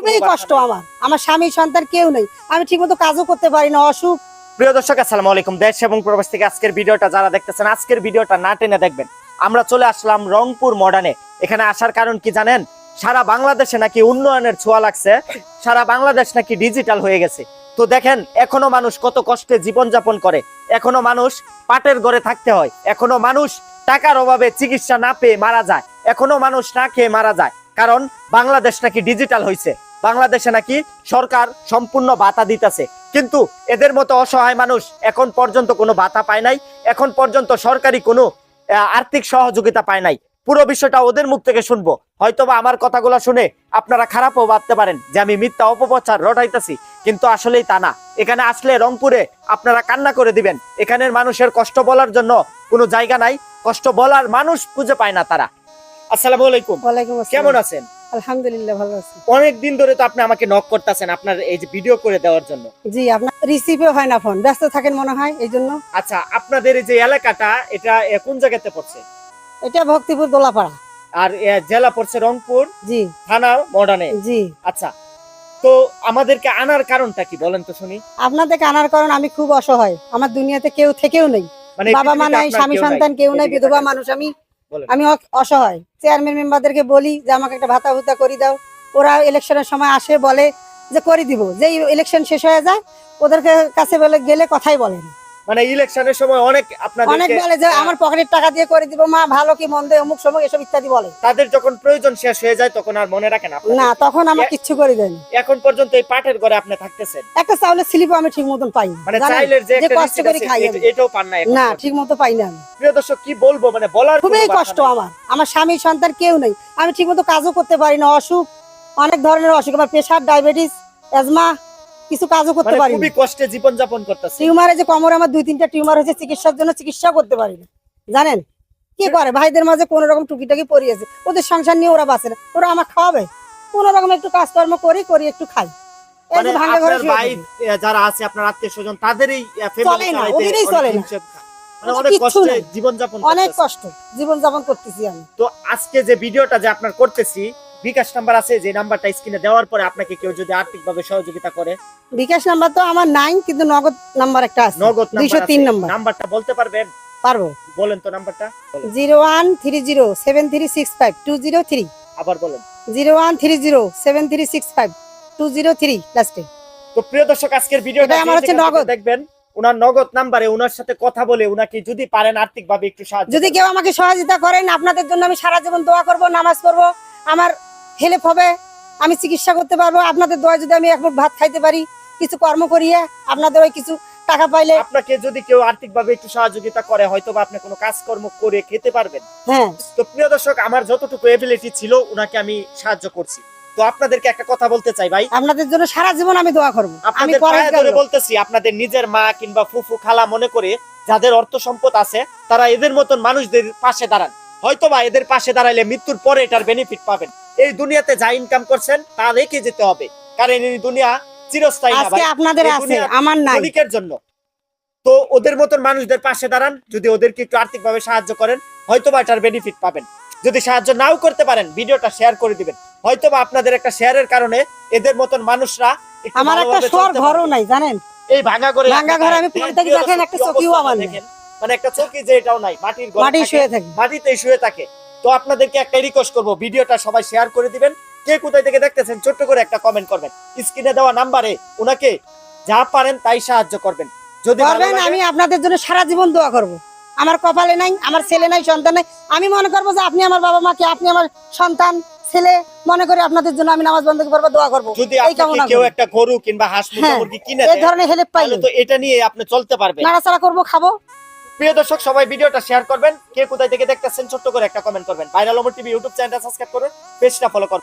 খুবই কষ্ট আমার। আমার স্বামী সন্তান কেউ নেই। আমি ঠিকমতো কাজও করতে পারি না অসুখ। প্রিয় দর্শক আসসালামু আলাইকুম। দেশ এবং প্রবাস থেকে আজকের ভিডিওটা যারা দেখতেছেন আজকের ভিডিওটা না টেনে দেখবেন। আমরা চলে আসলাম রংপুর মডার্নে এখানে আসার কারণ কি জানেন? সারা বাংলাদেশে নাকি উন্নয়নের ছোঁয়া লাগছে। সারা বাংলাদেশ নাকি ডিজিটাল হয়ে গেছে। তো দেখেন এখনও মানুষ কত কষ্টে জীবনযাপন করে। এখনও মানুষ পাটের ঘরে থাকতে হয়। এখনও মানুষ টাকার অভাবে চিকিৎসা না পেয়ে মারা যায়। এখনও মানুষ না খেয়ে মারা যায়। কারণ বাংলাদেশ নাকি ডিজিটাল হয়েছে বাংলাদেশে নাকি সরকার সম্পূর্ণ ভাতা দিতেছে। কিন্তু এদের মতো অসহায় মানুষ এখন পর্যন্ত কোনো ভাতা পায় নাই এখন পর্যন্ত সরকারি কোনো আর্থিক সহযোগিতা পায় নাই। পুরো বিষয়টা ওদের মুখ থেকে শুনব। হয়তোবা আমার কথাগুলো শুনে আপনারা খারাপও ভাবতে পারেন যে আমি মিথ্যা অপপ্রচার রটাইতেছি কিন্তু আসলেই তা না। এখানে আসলে রংপুরে আপনারা কান্না করে দিবেন। এখানের মানুষের কষ্ট বলার জন্য কোনো জায়গা নাই কষ্ট বলার মানুষ খুঁজে পায় না তারা। আসসালামু আলাইকুম। কেমন আছেন? আলহামদুলিল্লাহ ভালো আছি। অনেক দিন ধরে তো আপনি আমাকে নক করতেছেন আপনার এই যে ভিডিও করে দেওয়ার জন্য। জি আপনার হয় না ফোন ব্যস্ত থাকেন মনে হয় এই জন্য। আচ্ছা আপনাদের এই যে এলাকাটা এটা কোন জায়গাতে পড়ছে? এটা ভক্তিপুর দোলাপাড়া। আর জেলা পড়ছে রংপুর জি। থানা মডার্নে জি। আচ্ছা তো আমাদেরকে আনার কারণটা কি বলেন তো শুনি। আপনাদেরকে আনার কারণ আমি খুব অসহায়। আমার দুনিয়াতে কেউ থেকেও নেই। মানে বাবা মা নাই স্বামী সন্তান কেউ নাই বিধবা মানুষ আমি। আমি অসহায়। চেয়ারম্যান মেম্বারদেরকে বলি যে, আমাকে একটা ভাতা ভুতা করে দাও। ওরা ইলেকশনের সময় আসে, বলে যে, করে দিব। যেই ইলেকশন শেষ হয়ে যায়, ওদেরকে কাছে বলে গেলে কথাই বলে না। মানে ইলেকশনের সময় অনেক অনেক বলে যে আমার পকেটের টাকা দিয়ে করে দিব মা ভালো কি মন্দ অমুক সময় এসব ইত্যাদি বলে। তাদের যখন প্রয়োজন শেষ হয়ে যায় তখন আর মনে রাখেন আপনাদের। না তখন আমার কিচ্ছু করে দেয়নি এখন পর্যন্ত এই পাটের ঘরে আপনি থাকতেছেন। একটা চাউলের স্লিপও আমি ঠিক মতন পাই মানে চাইলের যে কষ্ট করে খাই এটাও পান না না ঠিক মতো পাই না প্রিয় দর্শক কি বলব মানে বলার খুবই কষ্ট আমার। আমার স্বামী সন্তান কেউ নেই। আমি ঠিক মতো কাজও করতে পারি না অসুখ অনেক ধরনের অসুখ। আমার প্রেশার ডায়াবেটিস অ্যাজমা কিছু কাজও করতে মানে পারি খুবই কষ্টে জীবন যাপন করতেছে। টিউমারে যে কোমরে আমার দুই তিনটা টিউমার হয়েছে চিকিৎসার জন্য চিকিৎসা করতে পারি না। জানেন? কি করে? ভাইদের মাঝে কোন রকম টুকিটাকি পড়িয়েছে। ওদের সংসার নিয়ে ওরা বাঁচে না। ওরা আমার খাওয়াবে? কোন রকম একটু কাজকর্ম করি করি একটু খাই। মানে যারা আছে আপনার আত্মীয় স্বজন তাদেরই চলে না, কষ্টে অনেক কষ্ট জীবন যাপন করতেছি আমি। তো আজকে যে ভিডিওটা যে আপনার করতেছি বিকাশ নাম্বার আছে যে নাম্বারটা স্ক্রিনে দেওয়ার পরে আপনাকে কেউ যদি আর্থিকভাবে সহযোগিতা করে বিকাশ নাম্বার তো আমার নাই কিন্তু নগদ নাম্বার একটা আছে। নগদ দুইশো নাম্বার তিন নাম্বার। নাম্বারটা বলতে পারবেন? পারব। বলেন তো নাম্বারটা। বলেন। Zero one three zero seven three six five two zero three. আবার বলেন। Zero one three zero seven three six five two zero three লাস্টে তো প্রিয় দর্শক আজকের ভিডিওটা আমার হচ্ছে নগদ। দেখবেন উনার নগদ নাম্বারে উনার সাথে কথা বলে উনাকে যদি পারেন আর্থিকভাবে একটু সাহায্য যদি কেউ আমাকে সহযোগিতা করেন আপনাদের জন্য আমি সারা জীবন দোয়া করব নামাজ পড়ব আমার হেল্প হবে আমি চিকিৎসা করতে পারব। আপনাদের দোয়া যদি আমি এক মুঠ ভাত খাইতে পারি কিছু কর্ম করিয়ে আপনাদের ওই কিছু টাকা পাইলে আপনাকে যদি কেউ আর্থিকভাবে একটু সহযোগিতা করে হয়তো বা আপনি কোনো কাজকর্ম করে খেতে পারবেন। হ্যাঁ। তো প্রিয় দর্শক আমার যতটুকু এবিলিটি ছিল উনাকে আমি সাহায্য করছি। তো আপনাদেরকে একটা কথা বলতে চাই ভাই। আপনাদের জন্য সারা জীবন আমি দোয়া করব। আমি ধরে বলতেছি আপনাদের নিজের মা কিংবা ফুফু খালা মনে করে যাদের অর্থ সম্পদ আছে তারা এদের মতন মানুষদের পাশে দাঁড়ান। হয়তো বা এদের পাশে দাঁড়াইলে মৃত্যুর পরে এটার বেনিফিট পাবেন। এই দুনিয়াতে যা ইনকাম করছেন তা রেখে যেতে হবে। কারণ এই দুনিয়া চিরস্থায়ী আজকে আপনাদের আছে আমার নাই। ক্ষণিকের জন্য। তো ওদের মতন মানুষদের পাশে দাঁড়ান যদি ওদেরকে একটু আর্থিকভাবে সাহায্য করেন হয়তোবা এটার বেনিফিট পাবেন। যদি সাহায্য নাও করতে পারেন ভিডিওটা শেয়ার করে দিবেন। হয়তোবা আপনাদের একটা শেয়ারের কারণে এদের মতন মানুষরা আমার একটা চলতে ঘরও নাই জানেন? এই ভাঙা করে ভাঙা ঘরে আমি পড়ে থাকি, দেখেন একটা চৌকিও আমার। মানে একটা চৌকি যে এটাও নাই মাটির ঘর মাটি শুয়ে থাকি। মাটিতে শুয়ে থাকে। তো আপনাদেরকে একটা রিকোয়েস্ট করব ভিডিওটা সবাই শেয়ার করে দিবেন। কে কোথায় থেকে দেখতেছেন ছোট্ট করে একটা কমেন্ট করবেন। স্ক্রিনে দেওয়া নাম্বারে উনাকে যা পারেন তাই সাহায্য করবেন। যদি করবেন আমি আপনাদের জন্য সারা জীবন দোয়া করব। আমার কপালে নাই আমার ছেলে নাই সন্তান নাই। আমি মনে করব যে আপনি আমার বাবা মাকে আপনি আমার সন্তান ছেলে মনে করে আপনাদের জন্য আমি নামাজ বন্ধ করব দোয়া করব। যদি কেউ একটা গরু কিংবা হাঁস মুরগি হ্যাঁ, কিনে এই ধরনের হেল্প পাইলে। তো এটা নিয়ে আপনি চলতে পারবেন। নাড়াচাড়া করব খাব। প্রিয় দর্শক, সবাই ভিডিওটা শেয়ার করবেন। কে কোথায় থেকে দেখতেছেন, ছোট্ট করে একটা কমেন্ট করবেন। ভাইরাল ওমর টিভি ইউটিউব চ্যানেলটা সাবস্ক্রাইব করে পেজটা ফলো করুন।